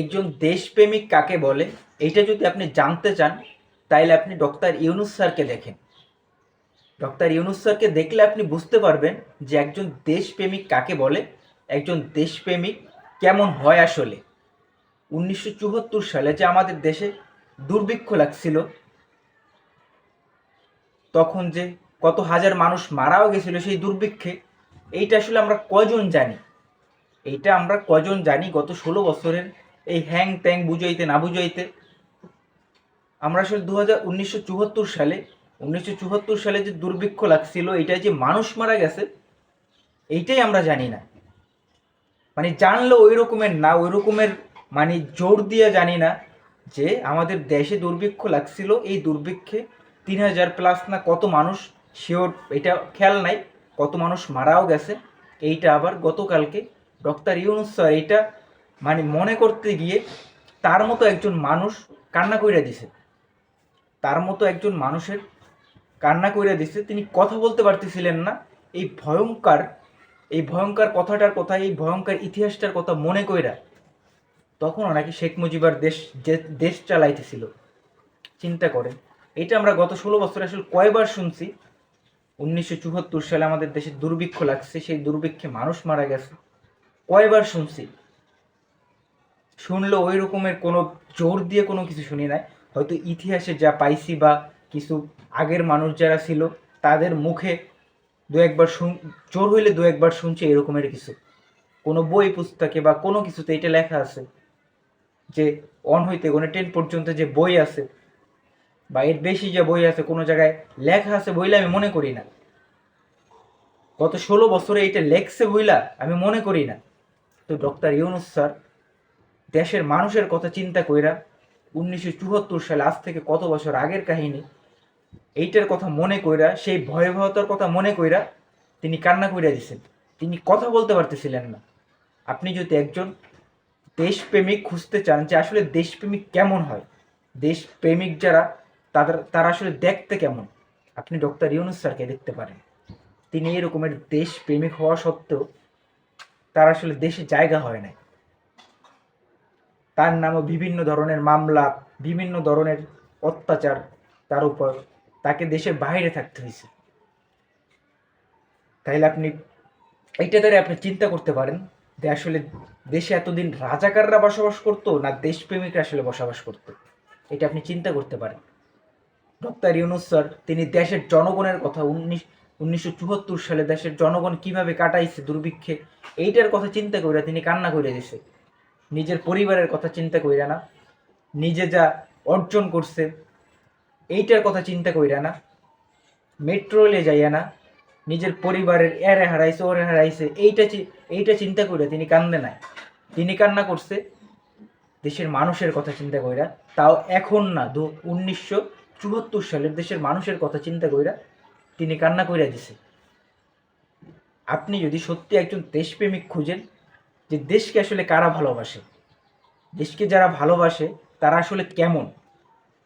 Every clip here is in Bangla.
একজন দেশপ্রেমিক কাকে বলে, এইটা যদি আপনি জানতে চান, তাইলে আপনি ডক্টর ইউনুস স্যারকে দেখেন। ডক্টর ইউনুস স্যারকে দেখলে আপনি বুঝতে পারবেন যে একজন দেশপ্রেমিক কাকে বলে, একজন দেশপ্রেমিক কেমন হয় আসলে। উনিশশো চুয়াত্তর সালে যে আমাদের দেশে দুর্ভিক্ষ লাগছিল, তখন যে কত হাজার মানুষ মারাও গেছিল সেই দুর্ভিক্ষে, এইটা আসলে আমরা কজন জানি? এইটা আমরা কজন জানি গত ষোলো বছরের এই হ্যাং ত্যাং বুঝাইতে না বুঝাইতে। আমরা আসলে দু হাজার উনিশশো সালে, উনিশশো চুয়াত্তর সালে যে দুর্ভিক্ষ লাগছিল এটা যে মানুষ মারা গেছে, এইটাই আমরা জানি না। মানে জানলেও ওই রকমের না, ওই রকমের মানে জোর দিয়ে জানি না যে আমাদের দেশে দুর্ভিক্ষ লাগছিল, এই দুর্ভিক্ষে তিন হাজার প্লাস না কত মানুষ শিওর এটা খেয়াল নাই, কত মানুষ মারাও গেছে। এইটা আবার গতকালকে ডক্টর ইউনুস স্যার এটা মানে মনে করতে গিয়ে তার মতো একজন মানুষ কান্না কইরা দিছে। তার মতো একজন মানুষের কান্না কইরা দিছে। তিনি কথা বলতে পারতেছিলেন না। এই ভয়ঙ্কর এই ভয়ঙ্কর কথাটার কথা, এই ভয়ঙ্কর ইতিহাসটার কথা মনে কইরা তখন নাকি শেখ মুজিবার দেশ দেশ চালাইতেছিল। চিন্তা করেন, এটা আমরা গত ষোলো বছর আসলে কয়বার শুনছি। উনিশশো চুয়াত্তর সালে আমাদের দেশে দুর্ভিক্ষ লাগছে। সেই দুর্ভিক্ষে মানুষ মারা গেছে। কয়বার শুনছি। শুনলে ওই রকমের কোনো জোর দিয়ে কোনো কিছু শুনি নাই। হয়তো ইতিহাসে যা পাইছি বা কিছু আগের মানুষ যারা ছিল, তাদের মুখে দু একবার শুন, জোর হইলে দু একবার শুনছে এরকমের কিছু। কোনো বই পুস্তকে বা কোনো কিছুতে এটা লেখা আছে যে, অন হইতে কোনো টেন পর্যন্ত যে বই আছে, বা এর বেশি যে বই আছে কোনো জায়গায় লেখা আছে বইলে আমি মনে করি না। গত ষোলো বছরে এটা লেখছে বইলা আমি মনে করি না। তো ডক্টর ইউনুস স্যার দেশের মানুষের কথা চিন্তা কইরা উনিশশো চুয়াত্তর সালে আজ থেকে কত বছর আগের কাহিনী, এইটার কথা মনে কইরা, সেই ভয়াবহতার কথা মনে কইরা তিনি কান্না কইরা দিছেন। তিনি কথা বলতে পারতেছিলেন না। আপনি যদি একজন দেশপ্রেমিক খুঁজতে চান যে আসলে দেশপ্রেমিক কেমন হয়, দেশপ্রেমিক যারা, তাদের, তারা আসলে দেখতে কেমন, আপনি ডক্টর ইউনুস স্যারকে দেখতে পারেন। তিনি এরকমের দেশপ্রেমিক হওয়া সত্ত্বেও তার আসলে দেশে জায়গা হয় নাই। তার নামও বিভিন্ন ধরনের মামলা, বিভিন্ন ধরনের অত্যাচার তার উপর তাকে দেশের বাইরে থাকতে হয়েছে। তাইলে আপনি এইটা দ্বারা আপনি চিন্তা করতে পারেন যে আসলে দেশে এতদিন রাজাকাররা বসবাস করতো না দেশপ্রেমিকরা আসলে বসবাস করতো? এটা আপনি চিন্তা করতে পারেন। ডক্টর ইউনুস স্যার, তিনি দেশের জনগণের কথা, উনিশ, উনিশশো চুয়াত্তর সালে দেশের জনগণ কীভাবে কাটাইছে দুর্ভিক্ষে, এইটার কথা চিন্তা করে তিনি কান্না করে দিছে নিজের পরিবারের কথা চিন্তা কইরা না, নিজে যা অর্জন করছে, এইটার কথা চিন্তা কইরা না মেট্রো রেলে যাইয়া না, নিজের পরিবারের এরে হারাইছে, ওরে হারাইছে, এইটা এইটা চিন্তা করে তিনি কান্দে নাই। তিনি কান্না করছে, দেশের মানুষের কথা চিন্তা কইরা, তাও এখন না, দু, উনিশশো চুয়াত্তর সালের দেশের মানুষের কথা চিন্তা কইরা তিনি কান্না কইরা দিছে। আপনি যদি সত্যি একজন দেশপ্রেমিক খুঁজেন যে দেশকে আসলে কারা ভালোবাসে? দেশকে যারা ভালোবাসে, তারা আসলে কেমন?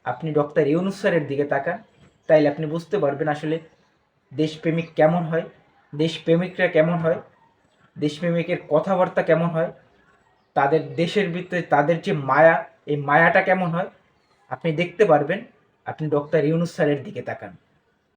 আপনি ডক্টর ইউনুস স্যারের দিকে তাকান, তাইলে আপনি বুঝতে পারবেন আসলে দেশপ্রেমিক কেমন হয়, দেশপ্রেমিকরা কেমন হয়, দেশপ্রেমিকের কথাবার্তা কেমন হয়, তাদের দেশের ভিতরে তাদের যে মায়া, এই মায়াটা কেমন হয়, আপনি দেখতে পারবেন। আপনি ডক্টর ইউনুস স্যারের দিকে তাকান।